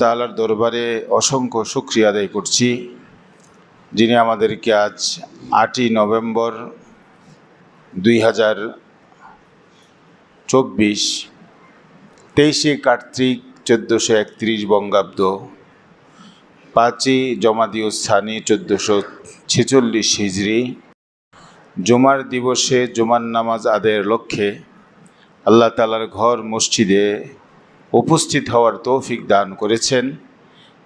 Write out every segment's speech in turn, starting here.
তাআলার দরবারে অসংখ্য শুক্রিয়া আদায় করছি, যিনি আমাদেরকে আজ আটই নভেম্বর দুই হাজার চব্বিশ, তেইশে কার্তিক চোদ্দোশো একত্রিশ বঙ্গাব্দ, পাঁচই জমাদিউ স্থানী চোদ্দোশো ছেচল্লিশ হিজড়ি জুমার দিবসে জুমার নামাজ আদায়ের লক্ষ্যে আল্লাহ তালার ঘর মসজিদে উপস্থিত হওয়ার তৌফিক দান করেছেন।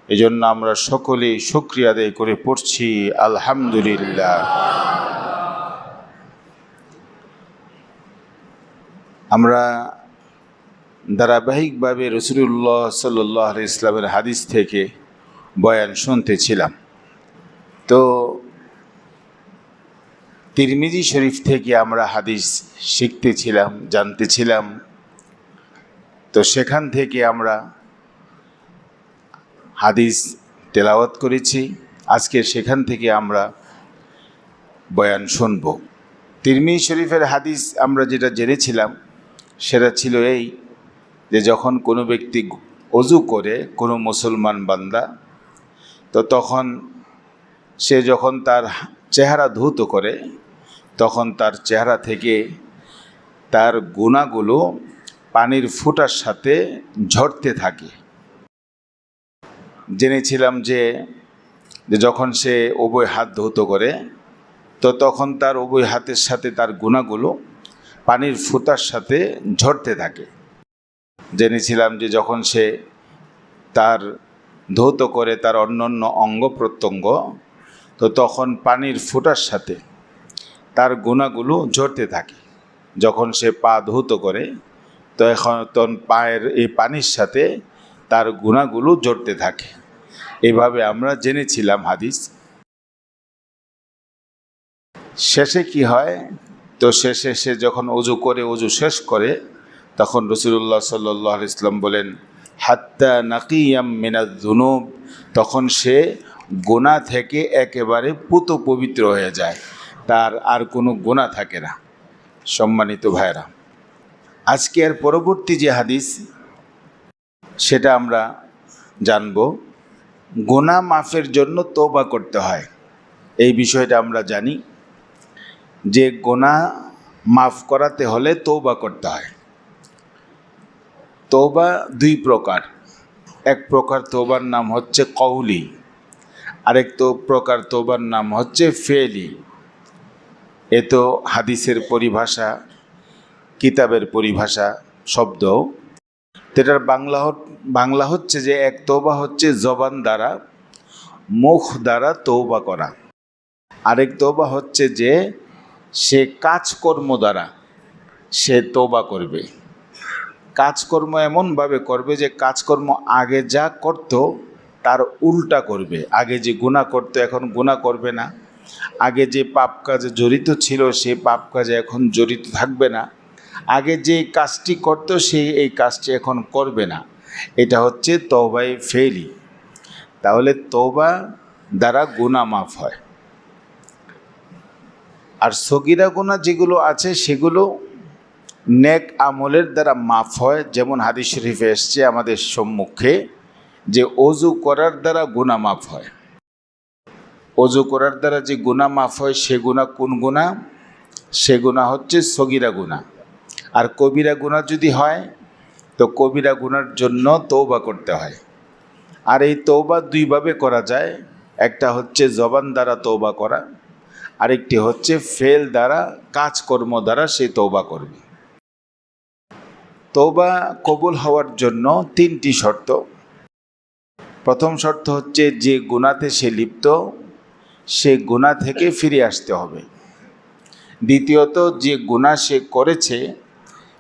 এজন্য আমরা সকলেই শুক্রিয়া আদায় করে পড়ছি, আলহামদুলিল্লাহ। আমরা ধারাবাহিকভাবে রসুল্লাহ সাল্লাহ ইসলামের হাদিস থেকে বয়ান শুনতেছিলাম। তো তিরমিজি শরীফ থেকে আমরা হাদিস শিখতেছিলাম, জানতেছিলাম। তো সেখান থেকে আমরা হাদিস তেলাওয়াত করেছি। আজকে সেখান থেকে আমরা বয়ান শুনব। তিরমি শরীফের হাদিস আমরা যেটা জেনেছিলাম, সেটা ছিল এই যে যখন কোনো ব্যক্তি অজু করে কোনো মুসলমান বান্দা, তো তখন সে যখন তার চেহারা ধৌত করে, তখন তার চেহারা থেকে তার গুণাগুলো পানির ফুটার সাথে ঝরতে থাকে। জেনেছিলাম যে যখন সে উভয় হাত ধৌত করে, তো তখন তার উভয় হাতের সাথে তার গুণাগুলো পানির ফুটার সাথে ঝরতে থাকে। জেনেছিলাম যে যখন সে তার ধৌত করে তার অন্যান্য অঙ্গ প্রত্যঙ্গ, তো তখন পানির ফুটার সাথে তার গুণাগুলো ঝরতে থাকে। যখন সে পা ধৌত করে তো এখন তখন পায়ের এই পানির সাথে তার গুণাগুলো জড়তে থাকে। এভাবে আমরা জেনেছিলাম হাদিস। শেষে কি হয়? তো শেষে সে যখন অজু করে, অজু শেষ করে, তখন রসুল্লাহ সাল্লাহ ইসলাম বলেন, হাত্তা নাকিয়াম মিনাজ জুনুব তখন সে গোনা থেকে একেবারে পুত পবিত্র হয়ে যায়। তার আর কোনো গোনা থাকে না। সম্মানিত ভাইরা আজকের পরবর্তী যে হাদিস, সেটা আমরা জানব। গোনা মাফের জন্য তৌবা করতে হয়। এই বিষয়টা আমরা জানি। যে গোনা মাফ করাতে হলে তৌবা করতে হয়। তৌবা দুই প্রকার। এক প্রকার তৌবার নাম হচ্ছে কৌলি আরেক তো প্রকার তৌবার নাম হচ্ছে ফেলি। এ তো হাদিসের পরিভাষা। কিতাবের পরিভাষা, শব্দ। এটার বাংলা বাংলা হচ্ছে যে এক তৌবা হচ্ছে জবান দ্বারা, মুখ দ্বারা তৌবা করা। আরেক তৌবা হচ্ছে যে সে কাজকর্ম দ্বারা সে তৌবা করবে। কাজকর্ম এমনভাবে করবে যে কাজকর্ম আগে যা করত, তার উল্টা করবে। আগে যে গুণা করতো, এখন গুণা করবে না। আগে যে পাপ কাজে জড়িত ছিল, সে পাপ কাজে এখন জড়িত থাকবে না। আগে যে কাজটি করত, সে এই কাজটি এখন করবে না। এটা হচ্ছে তৌবাই ফেলি তাহলে তৌবা দ্বারা গুণা মাফ হয়। আর সগিরা গুণা যেগুলো আছে, সেগুলো নেক আমলের দ্বারা মাফ হয়। যেমন হাদিস শরীফে এসছে আমাদের সম্মুখে যে অজু করার দ্বারা গুণা মাফ হয়। অজু করার দ্বারা যে গুণা মাফ হয়, সে গুণা কোন গুণা সে গুণা হচ্ছে সগিরা গুণা আর কবিরা গুণা যদি হয়, তো কবিরা গুণার জন্য তৌবা করতে হয়। আর এই তৌবা দুইভাবে করা যায়, একটা হচ্ছে জবান দ্বারা তৌবা করা, আরেকটি হচ্ছে ফেল দ্বারা, কাজকর্ম দ্বারা সে তৌবা করবে। তৌবা কবুল হওয়ার জন্য তিনটি শর্ত। প্রথম শর্ত হচ্ছে যে গুণাতে সে লিপ্ত, সে গুণা থেকে ফিরে আসতে হবে। দ্বিতীয়ত, যে গুণা সে করেছে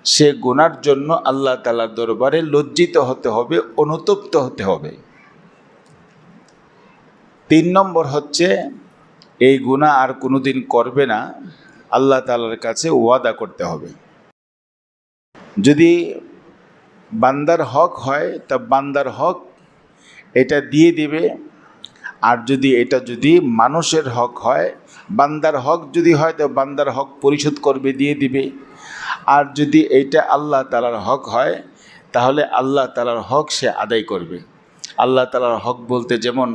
সে গুনার জন্য আল্লাহ তালার দরবারে লজ্জিত হতে হবে, অনুতপ্ত হতে হবে। তিন নম্বর হচ্ছে, এই গুণা আর কোনোদিন করবে না, আল্লাহ তালার কাছে ওয়াদা করতে হবে। যদি বান্দার হক হয়, তা বান্দার হক এটা দিয়ে দিবে, আর যদি এটা যদি মানুষের হক হয়, বান্দার হক যদি হয়, তো বান্দার হক পরিশোধ করবে, দিয়ে দিবে। আর যদি এইটা আল্লাহ তালার হক হয়, তাহলে আল্লাহ তালার হক সে আদায় করবে। আল্লাহ তালার হক বলতে যেমন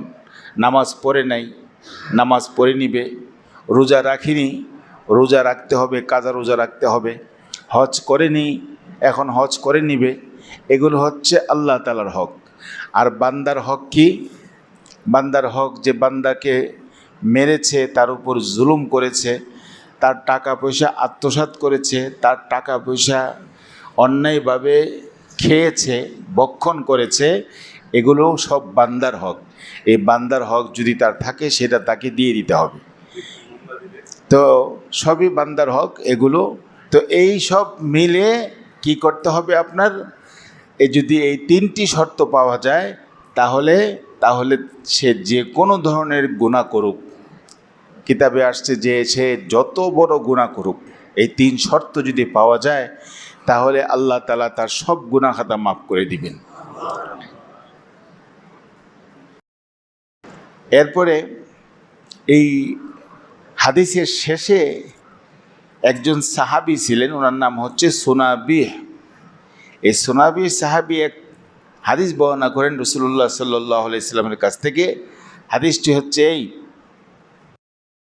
নামাজ পড়ে নাই, নামাজ পড়ে নিবে, রোজা রাখিনি, রোজা রাখতে হবে, কাজা রোজা রাখতে হবে, হজ করেনি এখন হজ করে নিবে, এগুলো হচ্ছে আল্লাহ তালার হক। আর বান্দার হক কি? বান্দার হক যে বান্দাকে মেরেছে, তার উপর জুলুম করেছে তার টাকা পয়সা আত্মসাৎ করেছে, তার টাকা পয়সা অন্যায়ভাবে খেয়েছে, বক্ষণ করেছে, এগুলো সব বান্দার হক। এই বান্দার হক যদি তার থাকে, সেটা তাকে দিয়ে দিতে হবে। তো সবই বান্দার হক এগুলো। তো এই সব মিলে কি করতে হবে আপনার? এ যদি এই তিনটি শর্ত পাওয়া যায়, তাহলে তাহলে সে যে কোনো ধরনের গুণা করুক। কিতাবে আসছে যে সে যত বড় গুণা করুক, এই তিন শর্ত যদি পাওয়া যায়, তাহলে আল্লাহ তালা তার সব গুণা খাতা মাফ করে দিবেন। এরপরে এই হাদিসের শেষে একজন সাহাবি ছিলেন, ওনার নাম হচ্ছে সোনাবিহ এই সোনাবি সাহাবি এক হাদিস বর্ণনা করেন রসুল্লাহ সাল্লাহ ইসলামের কাছ থেকে। হাদিসটি হচ্ছে এই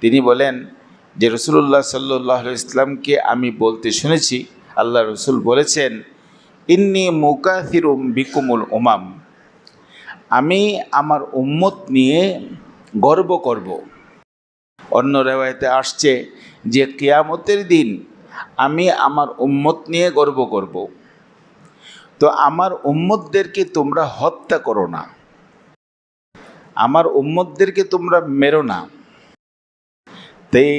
তিনি বলেন যে রসুল্লাহ সাল্লাহ ইসলামকে আমি বলতে শুনেছি, আল্লাহ রসুল বলেছেন, ইন্নি মুকাথিরুম বিকুমুল ওমাম আমি আমার উম্মত নিয়ে গর্ব করব। অন্য রেওয়ায়তে আসছে যে কেয়ামতের দিন আমি আমার উম্মত নিয়ে গর্ব করব। তো আমার উম্মতদেরকে তোমরা হত্যা করো না। আমার উম্মতদেরকে তোমরা মেরো না। তাই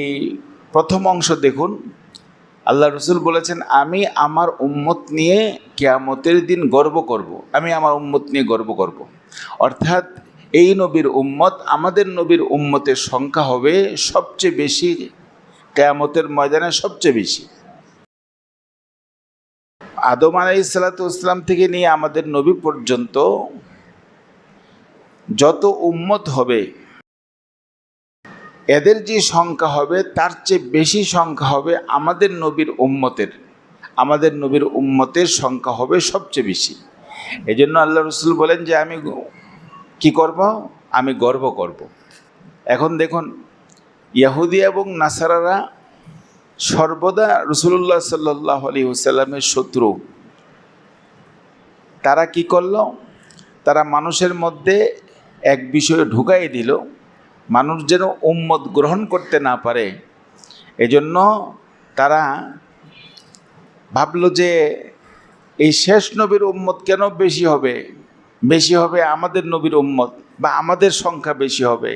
প্রথম অংশ দেখুন আল্লাহ রসুল বলেছেন, আমি আমার উম্মত নিয়ে কেয়ামতের দিন গর্ব করব। আমি আমার উম্মত নিয়ে গর্ব করব। অর্থাৎ এই নবীর উম্মত আমাদের নবীর উম্মতের সংখ্যা হবে সবচেয়ে বেশি, কেয়ামতের ময়দানে সবচেয়ে বেশি আদম আলাই সালাতাম থেকে নিয়ে আমাদের নবী পর্যন্ত যত উম্মত হবে এদের যে সংখ্যা হবে, তার চেয়ে বেশি সংখ্যা হবে আমাদের নবীর উম্মতের। আমাদের নবীর উম্মতের সংখ্যা হবে সবচেয়ে বেশি। এই জন্য আল্লাহ রসুল বলেন যে, আমি কি করব? আমি গর্ব করব। এখন দেখুন, ইয়াহুদি এবং নাসারারা সর্বদা রসুল্লাহ সাল্লাহ আলী হুসাল্লামের শত্রু। তারা কি করল? তারা মানুষের মধ্যে এক বিষয়ে ঢুকাই দিল। মানুষ যেন উম্মত গ্রহণ করতে না পারে, এজন্য তারা ভাবল যে এই শেষ নবীর উম্মত কেন বেশি হবে? বেশি হবে আমাদের নবীর উম্মত বা আমাদের সংখ্যা বেশি হবে?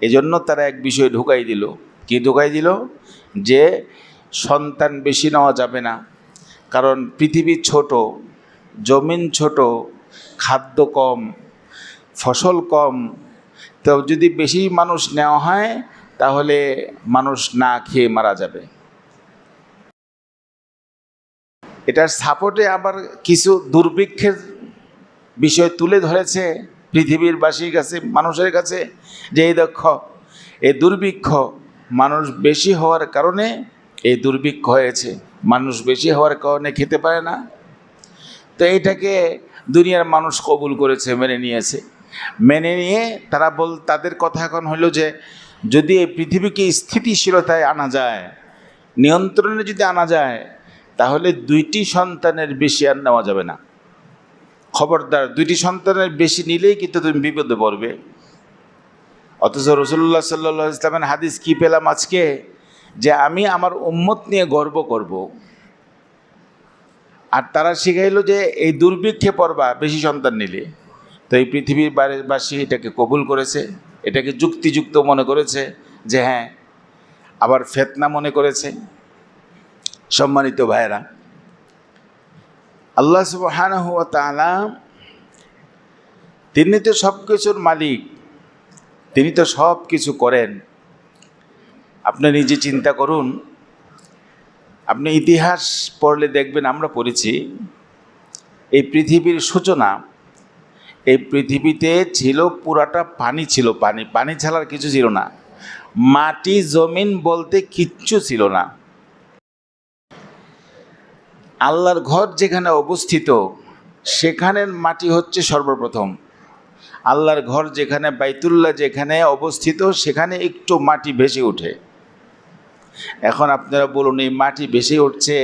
এজন্য তারা এক বিষয় ঢুকাই দিল। কি ঢুকাই দিল? যে সন্তান বেশি নেওয়া যাবে না। কারণ পৃথিবী ছোট, জমিন ছোট, খাদ্য কম, ফসল কম তো যদি বেশি মানুষ নেওয়া হয়, তাহলে মানুষ না খেয়ে মারা যাবে। এটার সাপোর্টে আবার কিছু দুর্ভিক্ষের বিষয় তুলে ধরেছে পৃথিবীর বাসীর কাছে, মানুষের কাছে, যে এই দক্ষ এই দুর্ভিক্ষ মানুষ বেশি হওয়ার কারণে এই দুর্ভিক্ষ হয়েছে। মানুষ বেশি হওয়ার কারণে খেতে পারে না। তো এইটাকে দুনিয়ার মানুষ কবুল করেছে, মেনে নিয়েছে। মেনে নিয়ে তারা বল, তাদের কথা এখন হলো যে, যদি এই পৃথিবীকে স্থিতিশীলতায় আনা যায়, নিয়ন্ত্রণে যদি আনা যায়, তাহলে দুইটি সন্তানের বেশি আর নেওয়া যাবে না। খবরদার, দুইটি সন্তানের বেশি নিলেই কিন্তু তুমি বিপদে পড়বে। অথচ রসুল্লাহ সাল্লা ইসলামের হাদিস কি পেলাম আজকে? যে আমি আমার উম্মত নিয়ে গর্ব করব। আর তারা শিখাইল যে, এই দুর্ভিক্ষে পড়বা, বেশি সন্তান নিলে। তো এই পৃথিবীর বাসী এটাকে কবুল করেছে, এটাকে যুক্তিযুক্ত মনে করেছে যে হ্যাঁ আবার ফেতনা মনে করেছে। সম্মানিত ভাইয়েরা, আল্লাহ সুবহানাহু ওয়া তাআলা তিনি তো সব কিছুর মালিক, তিনি তো সব কিছু করেন। আপনি নিজে চিন্তা করুন, আপনি ইতিহাস পড়লে দেখবেন আমরা পড়েছি, এই পৃথিবীর সূচনা এই পৃথিবীতে ছিল, পুরাটা পানি ছিল পানি। পানি ছাড়ার কিছু ছিল না। মাটি, জমিন বলতে কিচ্ছু ছিল না। আল্লাহর ঘর যেখানে অবস্থিত, সেখানের মাটি হচ্ছে সর্বপ্রথম। আল্লাহর ঘর যেখানে, বাইতুল্লাহ যেখানে অবস্থিত, সেখানে একটু মাটি ভেসে ওঠে। এখন আপনারা বলুন, এই মাটি ভেসে উঠছে,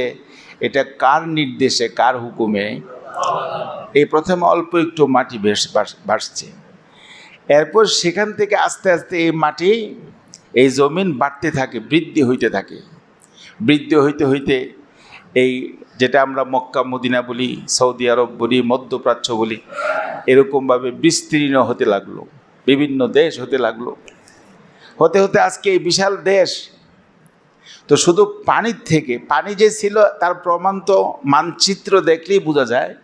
এটা কার নির্দেশে, কার হুকুমে? এই প্রথমে অল্প একটু মাটি ভাস- ভাসছে এরপর সেখান থেকে আস্তে আস্তে এই মাটি, এই জমিন বাড়তে থাকে, বৃদ্ধি হইতে থাকে। বৃদ্ধি হইতে হইতে এই যেটা আমরা মক্কা, মদিনা বলি, সৌদি আরব বলি, মধ্যপ্রাচ্য বলি, এরকমভাবে বিস্তীর্ণ হতে লাগল। বিভিন্ন দেশ হতে লাগল। হতে হতে আজকে এই বিশাল দেশ। তো শুধু পানির থেকে, পানি যে ছিল, তার প্রমাণ তো মানচিত্র দেখলেই বোঝা যায়।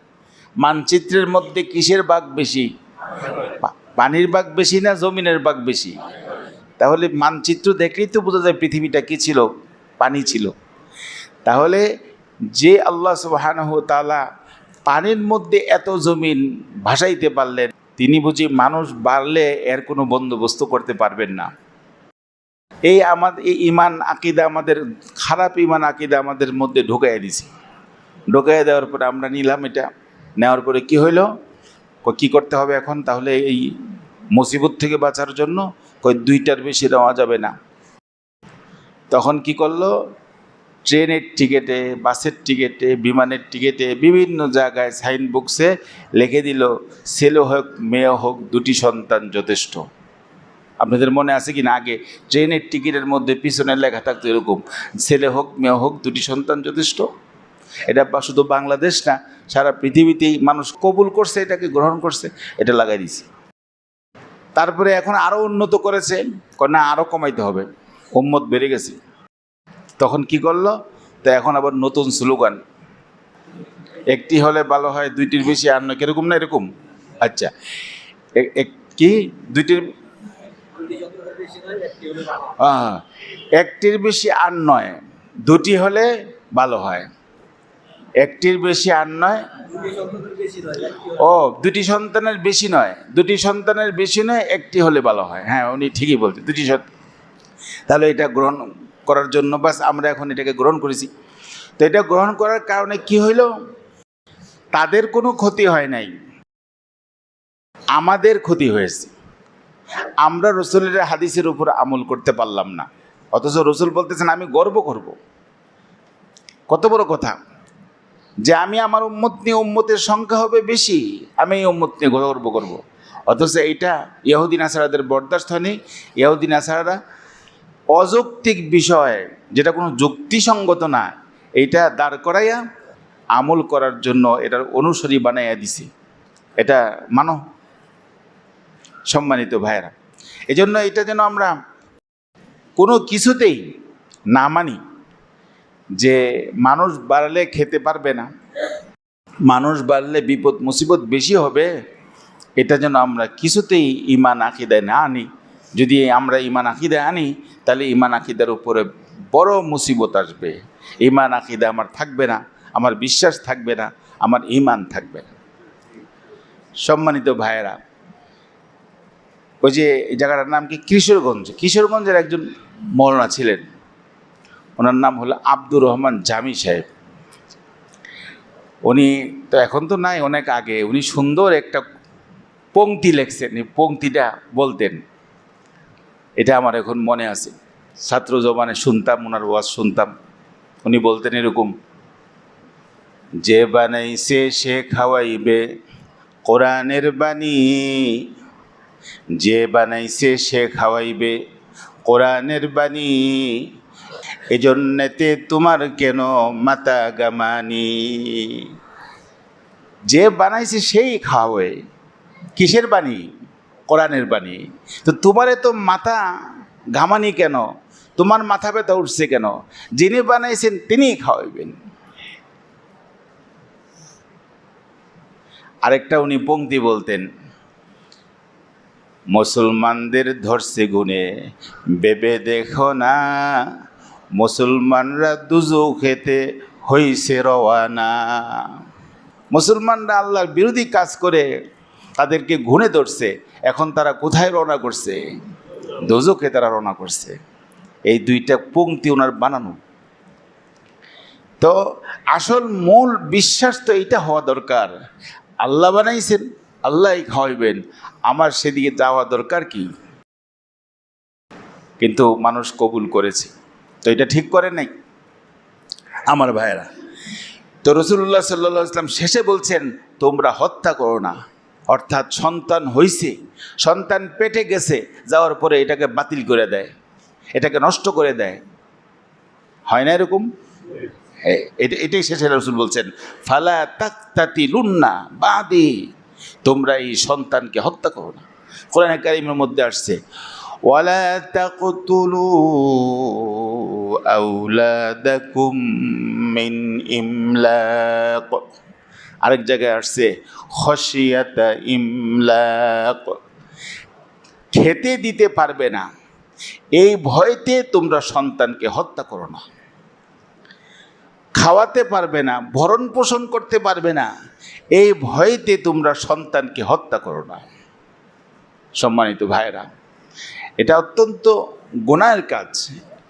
মানচিত্রের মধ্যে কিসের বাঘ বেশি? পানির বাঘ বেশি না জমিনের বাঘ বেশি? তাহলে মানচিত্র দেখলেই তো বোঝা যায় পৃথিবীটা কী ছিল? পানি ছিল। তাহলে যে আল্লাহ সুবাহানহ তালা পানির মধ্যে এত জমিন ভাসাইতে পারলেন, তিনি বুঝি মানুষ বাড়লে এর কোনো বন্দোবস্ত করতে পারবেন না। এই আমাদের এই ইমান আকিদা আমাদের, খারাপ ইমান আকিদা আমাদের মধ্যে ঢুকাই দিছি। ঢুকাই দেওয়ার পরে আমরা নিলাম এটা। নেওয়ার পরে কি হইল? কি করতে হবে এখন? তাহলে এই মুসিবত থেকে বাঁচার জন্য কই দুইটার বেশি নেওয়া যাবে না। তখন কি করল? ট্রেনের টিকিটে, বাসের টিকিটে, বিমানের টিকিটে বিভিন্ন জায়গায় সাইন বক্সে লিখে দিল, ছেলে হোক, মেয়ে হোক, দুটি সন্তান যথেষ্ট। আপনাদের মনে আছে কি না? আগে ট্রেনের টিকিটের মধ্যে পিছনে লেখা থাকতো এরকম, ছেলে হোক, মেয়ে হোক, দুটি সন্তান যথেষ্ট। এটা শুধু বাংলাদেশ না, সারা পৃথিবীতেই মানুষ কবুল করছে, এটাকে গ্রহণ করছে, এটা লাগাই দিছে তারপরে এখন আরও উন্নত করেছে না আরও কমাইতে হবে, উম্মত বেড়ে গেছে। তখন কি করল? তো এখন আবার নতুন স্লোগান, একটি হলে ভালো হয়, দুইটির বেশি আর নয়, কীরকম না এরকম? আচ্ছা কি? দুইটির একটির বেশি আর নয়, দুটি হলে ভালো হয়। একটির বেশি আর নয়? ও, দুটি সন্তানের বেশি নয়। দুটি সন্তানের বেশি নয়, একটি হলে ভালো হয়। হ্যাঁ উনি ঠিকই বলছেন। দুটি তাহলে এটা গ্রহণ করার জন্য বাস, আমরা এখন এটাকে গ্রহণ করেছি। তো এটা গ্রহণ করার কারণে কি হইল? তাদের কোনো ক্ষতি হয় নাই। আমাদের ক্ষতি হয়েছে। আমরা রসুলের হাদিসের উপর আমল করতে পারলাম না। অথচ রসুল বলতেছেন, আমি গর্ব করব। কত বড় কথা। যে আমি আমার উম্মত নিয়ে উম্মতের সংখ্যা হবে বেশি, আমি এই উম্মত নিয়ে গর্ব করব। অথচ এইটা ইহুদিন আসারাদের বরদাস্ত হয়নি। ইহুদিন আসারারা অযৌক্তিক বিষয়, যেটা কোনো যুক্তিসঙ্গত না, এইটা দাঁড় করাইয়া আমল করার জন্য এটার অনুসরী বানাইয়া দিছে। এটা মানো? সম্মানিত ভাইয়েরা, এজন্য এটা যেন আমরা কোনো কিছুতেই না মানি। যে মানুষ বাড়লে খেতে পারবে না, মানুষ বাড়লে বিপদ, মুসিবত বেশি হবে, এটা যেন আমরা কিছুতেই ইমান আকিদায় না আনি। যদি আমরা ইমান আকিদায় আনি, তাহলে ইমান আকিদার উপরে বড় মুসিবত আসবে। ইমান আকিদা আমার থাকবে না, আমার বিশ্বাস থাকবে না, আমার ইমান থাকবে না। সম্মানিত ভাইয়েরা, ওই যে জায়গাটার নাম কি? কিশোরগঞ্জ। কিশোরগঞ্জের একজন মৌলানা ছিলেন। ওনার নাম হলো আব্দুর রহমান জামি সাহেব। উনি তো এখন তো নাই অনেক আগে, উনি সুন্দর একটা পংক্তি লেখছেন, এই পংক্তিটা বলতেন। এটা আমার এখন মনে আছে। ছাত্র জবানে শুনতাম ওনার ওয়াজ শুনতাম। উনি বলতেন এরকম, যে বানাইছে সে খাওয়াইবে কোরআনের বাণী, যে বানাইছে সে খাওয়াইবে কোরআনের বাণী। এজন্যতে তোমার কেন মাতা গামানি? যে বানাইছে সেই খাওয়াবে। কিসের বাণী? কোরআনের বাণী। তো তোমারে তো মাথা ঘামানি কেন? তোমার মাথা ব্যথা উঠছে কেন? যিনি বানাইছেন তিনিই খাওয়াইবেন। আরেকটা উনি পংক্তি বলতেন, মুসলমানদের ধরছে গুণে বেবে দেখো না মুসলমানরা দুজো খেতে হইছে রওয়ানা। মুসলমানরা আল্লাহর বিরোধী কাজ করে তাদেরকে ঘুণে ধরছে। এখন তারা কোথায় রওনা করছে? দোজোকে তারা রওনা করছে। এই দুইটা পংক্তি ওনার বানানো। তো আসল মূল বিশ্বাস তো এইটা হওয়া দরকার। আল্লাহ বানাইছেন আল্লাহই খাওয়াইবেন আমার সেদিকে যাওয়া দরকার কি? কিন্তু মানুষ কবুল করেছে। তো এটা ঠিক করে নাই? আমার ভাইয়েরা, তো রসুল্লাহ সাল্লা ইসলাম শেষে বলছেন, তোমরা হত্যা করো না। অর্থাৎ সন্তান হইছে, সন্তান পেটে গেছে, যাওয়ার পরে এটাকে বাতিল করে দেয়, এটাকে নষ্ট করে দেয়। হয় না এরকম? এটা, এটাই শেষে রসুল বলছেন, ফালা তাক্তাতি লুন্না বাদে। তোমরা এই সন্তানকে হত্যা করো না। কোরআন কারিমের মধ্যে আসছে, ওয়ালা তাকতুলু আউলাদাকুম মিন ইমলাক। আরেক জায়গায় আসছে খসিয়াতা ইমলাক। খেতে দিতে পারবে না, এই ভয়তে তোমরা সন্তানকে হত্যা করো না। খাওয়াতে পারবে না, ভরণ পোষণ করতে পারবে না, এই ভয়তে তোমরা সন্তানকে হত্যা করো না। সম্মানিত ভাইরা এটা অত্যন্ত গুণায়ের কাজ।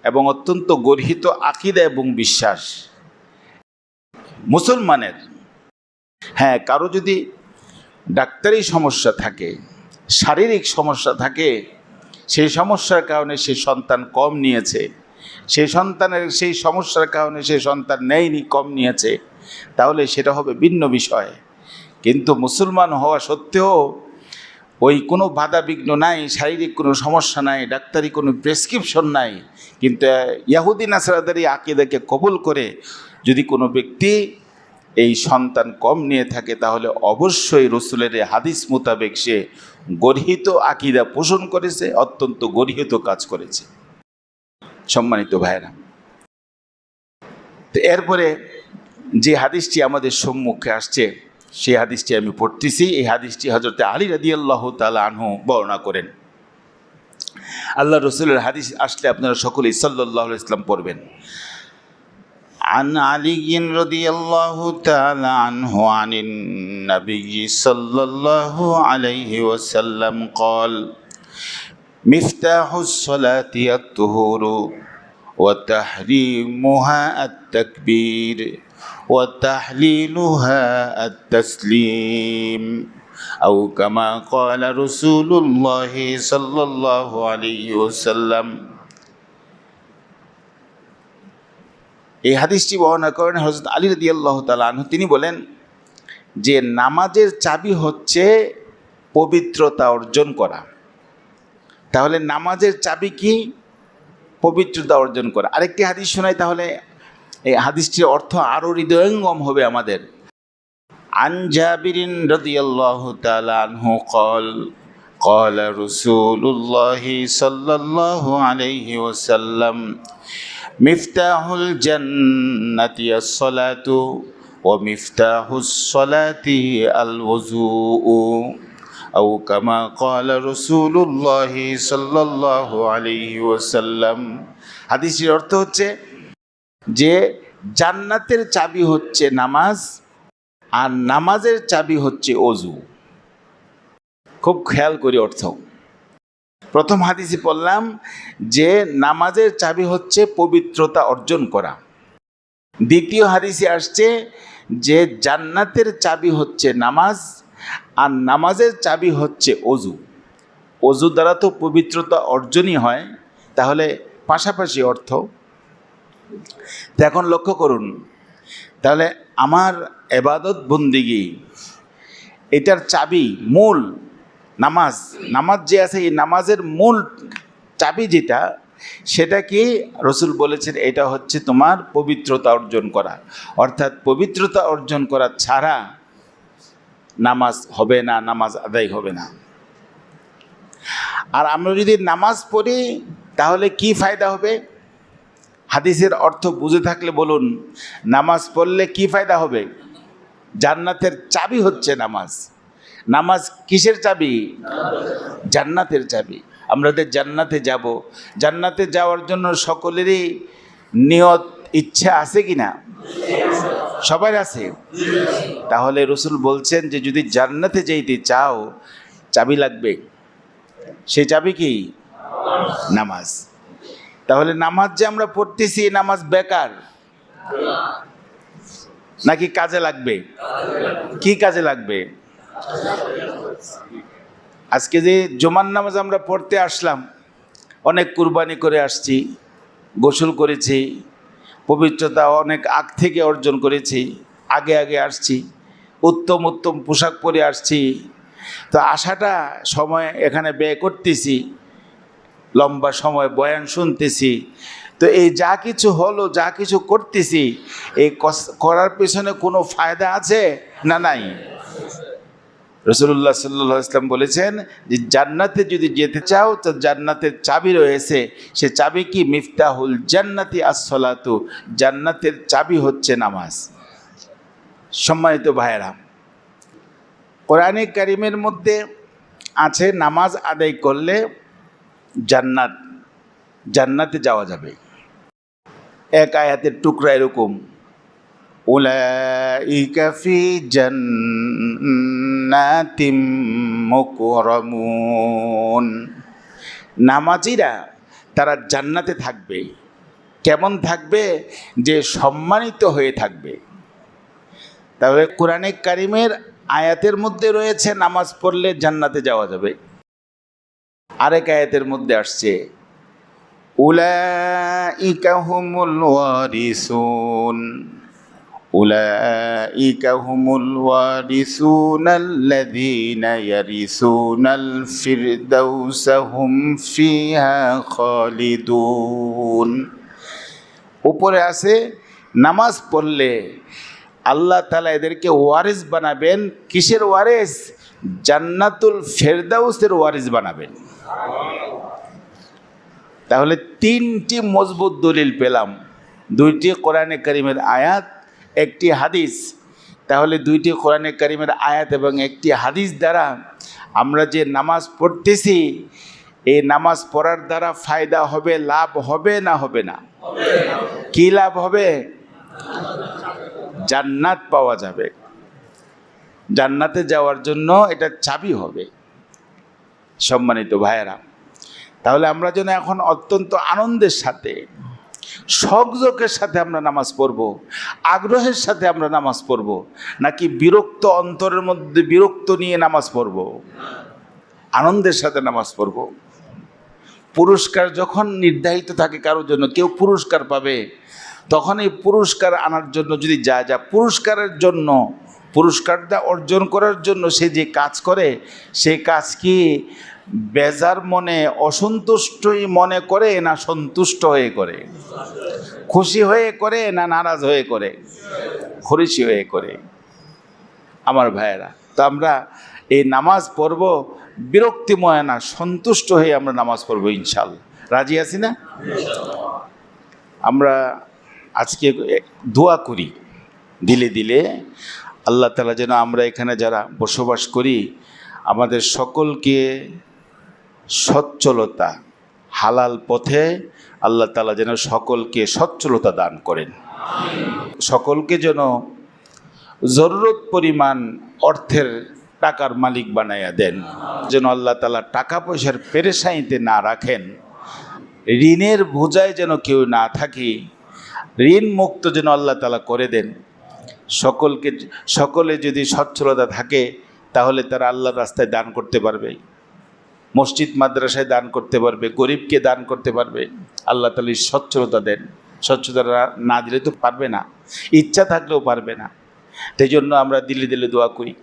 এবং অত্যন্ত গর্হিত আকিদা এবং বিশ্বাস। মুসলমানের হ্যাঁ কারও যদি ডাক্তারি সমস্যা থাকে, শারীরিক সমস্যা থাকে, সেই সমস্যার কারণে সে সন্তান কম নিয়েছে। সেই সন্তানের, সেই সমস্যার কারণে সে সন্তান নেয়নি, কম নিয়েছে। তাহলে সেটা হবে ভিন্ন বিষয়। কিন্তু মুসলমান হওয়া সত্ত্বেও ওই কোনো বাধা বিঘ্ন নাই, শারীরিক কোনো সমস্যা নাই, ডাক্তারি কোনো প্রেসক্রিপশন নাই, কিন্তু ইয়াহুদ্দিন নাসরাদারি আকিদাকে কবুল করে যদি কোনো ব্যক্তি এই সন্তান কম নিয়ে থাকে, তাহলে অবশ্যই রসুলের হাদিস মোতাবেক সে গর্হিত আকিদা পোষণ করেছে, অত্যন্ত গর্হিত কাজ করেছে। সম্মানিত ভাইরা তো এরপরে যে হাদিসটি আমাদের সম্মুখে আসছে সেই হাদিসটি আমি পড়তেছি এই হাদিসটি হজরতে আলী রাদি আল্লাহ তালা আনহু বর্ণনা করেন আল্লাহ রসুলের হাদিস আসলে আপনারা সকলেই সাল্লাহ ইসলাম পড়বেন عن علي رضي الله تعالى عنه عن النبي صلى الله عليه وسلم قال مفتاح الصلاة الطهور وتحريمها التكبير وتحليلها التسليم أو كما قال رسول الله صلى الله عليه وسلم এই হাদিসটি বর্ণনা করেন হজরত আলী রদি আল্লাহ তালু তিনি বলেন যে নামাজের চাবি হচ্ছে পবিত্রতা অর্জন করা তাহলে নামাজের চাবি কি পবিত্রতা অর্জন করা আরেকটি হাদিস শোনাই তাহলে এই হাদিসটির অর্থ আরও হৃদয়ঙ্গম হবে আমাদের عن جابر رضي الله تعالى عنه قال قال رسول الله صلى الله عليه وسلم مفتاح الجنة الصلاة ومفتاح الصلاة الوضوء أو كما قال رسول الله صلى الله عليه وسلم হাদিসের অর্থ হচ্ছে যে জান্নাতের চাবি হচ্ছে নামাজ আর নামাজের চাবি হচ্ছে অজু খুব খেয়াল করি অর্থ। প্রথম হাদিসে পড়লাম যে নামাজের চাবি হচ্ছে পবিত্রতা অর্জন করা। দ্বিতীয় হাদিসে আসছে যে জান্নাতের চাবি হচ্ছে নামাজ আর নামাজের চাবি হচ্ছে অজু অজু দ্বারা তো পবিত্রতা অর্জনই হয়, তাহলে পাশাপাশি অর্থ তো এখন লক্ষ্য করুন, তাহলে আমার এবাদত বন্দিগি, এটার চাবি, মূল নামাজ নামাজ যে আছে, এই নামাজের মূল চাবি যেটা, সেটা কি রসুল বলেছেন, এটা হচ্ছে তোমার পবিত্রতা অর্জন করা। অর্থাৎ পবিত্রতা অর্জন করা ছাড়া নামাজ হবে না, নামাজ আদায় হবে না। আর আমরা যদি নামাজ পড়ি, তাহলে কি ফায়দা হবে? হাদিসের অর্থ বুঝে থাকলে বলুন, নামাজ পড়লে কি ফায়দা হবে? জান্নাতের চাবি হচ্ছে নামাজ। নামাজ কিসের চাবি? জান্নাতের চাবি। আমাদের জান্নাতে যাব, জান্নাতে যাওয়ার জন্য সকলেরই নিয়ত, ইচ্ছা আছে কি না? সবাই আছে। তাহলে রসুল বলছেন যে, যদি জান্নাতে যেতে চাও, চাবি লাগবে। সেই চাবি কি? নামাজ। তাহলে নামাজ যে আমরা পড়তেছি এই নামাজ বেকার? নাকি কাজে লাগবে? কি কাজে লাগবে? আজকে যে জমান নামাজ আমরা পড়তে আসলাম, অনেক কুরবানি করে আসছি, গোসল করেছি, পবিত্রতা অনেক আগ থেকে অর্জন করেছি, আগে আগে আসছি, উত্তম উত্তম পোশাক পরে আসছি। তো আসাটা সময় এখানে ব্যয় করতেছি। লম্বা সময় বয়ান শুনতেছি। তো এই যা কিছু হলো, যা কিছু করতেছি, এই করার পেছনে কোনো ফায়দা আছে না নাই? রসুল্লাহ সাল্লাহ ইসলাম বলেছেন যে, জান্নাতে যদি যেতে চাও, তো জান্নাতের চাবি রয়েছে। সে চাবি কি? মিফতাহুল জান্নাতি আসলাতু জান্নাতের চাবি হচ্ছে নামাজ। সম্মানিত ভাইয়েরা, কোরআনে কারিমের মধ্যে আছে, নামাজ আদায় করলে জান্নাত, জান্নাতে যাওয়া যাবে। এক আয়াতের টুকরা এরকম, উলাইকা ফি নামাজিরা তারা জান্নাতে থাকবে। কেমন থাকবে? যে সম্মানিত হয়ে থাকবে। তাহলে কোরআনে কারিমের আয়াতের মধ্যে রয়েছে, নামাজ পড়লে জান্নাতে যাওয়া যাবে। আরেক আয়াতের মধ্যে আসছে উলাইকা হুমুল ওয়ারিসুন أولئك هم الوارثون الذين يرثون الفردوس هم فيها خالدون উপরে আছে নামাজ পড়লে আল্লাহ তালা এদেরকে ওয়ারিস বানাবেন কিসের ওয়ারিস জান্নাতুল ফেরদাউসের ওয়ারিস বানাবেন তাহলে তিনটি মজবুত দলিল পেলাম। দুইটি কোরআনে করিমের আয়াত, একটি হাদিস। তাহলে দুইটি কোরআনে করিমের আয়াত এবং একটি হাদিস দ্বারা আমরা যে নামাজ পড়তেছি, এই নামাজ পড়ার দ্বারা ফায়দা হবে, লাভ হবে না হবে না? কি লাভ হবে? জান্নাত পাওয়া যাবে। জান্নাতে যাওয়ার জন্য এটা চাবি হবে। সম্মানিত ভাইয়েরা, তাহলে আমরা যেন এখন অত্যন্ত আনন্দের সাথে সংযোগের সাথে আমরা নামাজ পড়ব, আগ্রহের সাথে আমরা নামাজ পড়ব, নাকি বিরক্ত অন্তরের মধ্যে বিরক্ত নিয়ে নামাজ পড়ব? আনন্দের সাথে নামাজ পড়ব। পুরস্কার যখন নির্ধারিত থাকে কারোর জন্য, কেউ পুরস্কার পাবে তখন এই পুরস্কার আনার জন্য যদি যা যা পুরস্কারের জন্য পুরস্কারটা অর্জন করার জন্য সে যে কাজ করে, সে কাজ কি বেজার মনে অসন্তুষ্টই মনে করে না সন্তুষ্ট হয়ে করে? খুশি হয়ে করে না নারাজ হয়ে করে? খুশি হয়ে করে। আমার ভাইয়েরা, তো আমরা এই নামাজ পড়ব বিরক্তিময় না সন্তুষ্ট হয়ে আমরা নামাজ পড়ব ইনশাল্লাহ। রাজি আছি না? আমরা আজকে দোয়া করি, দিলে দিলে আল্লাহ তালা যেন আমরা এখানে যারা বসবাস করি, আমাদের সকলকে সচ্ছলতা, হালাল পথে আল্লাহ তালা যেন সকলকে সচ্ছলতা দান করেন। সকলকে যেন জরুরত পরিমাণ অর্থের টাকার মালিক বানাইয়া দেন, যেন আল্লাহ তালা টাকা পয়সার পেরেশাইতে না রাখেন। ঋণের বোঝায় যেন কেউ না থাকি ঋণ মুক্ত যেন আল্লাহ তালা করে দেন। সকলকে সকলে যদি সচ্ছলতা থাকে, তাহলে তারা আল্লাহর রাস্তায় দান করতে পারবে। মসজিদ, মাদ্রাসায় দান করতে পারবে, গরিবকে দান করতে পারবে। আল্লাহ তালী সচ্ছলতা দেন। স্বচ্ছতা না দিলে তো পারবে না। ইচ্ছা থাকলেও পারবে না। সেই জন্য আমরা দিল্লি দিল্লি দোয়া করি।